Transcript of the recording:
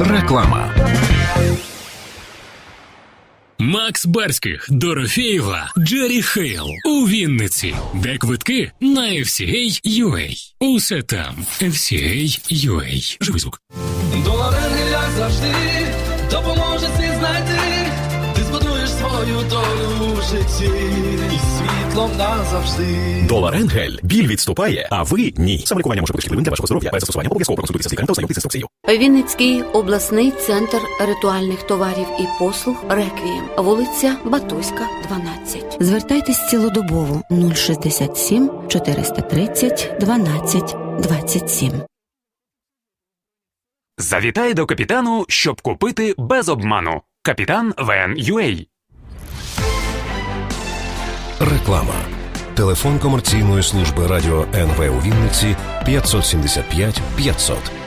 Реклама. Макс Барських, Дорофєєва, Джері Хейл у Вінниці. Де квитки на FCA UA. Усе там. FCA UA. Живий звук. Долари, як завжди, допоможе світ знайти. Ти збудуєш свою долю в житті і світлом назавжди. Долар Енгель. Біль відступає, а ви ні. Самолікування може бути шкідливим для вашого здоров'я. Без застосування обов'язково проконсультуйтеся з лікарем та ознайомтеся з інструкцією. Вінницький обласний центр ритуальних товарів і послуг Реквієм, вулиця Батуська, 12. Звертайтесь цілодобово 067 430 12 27. Завітай до капітану, щоб купити без обману. Капітан ВН.UA. Реклама. Телефон комерційної служби радіо НВ у Вінниці 575 500.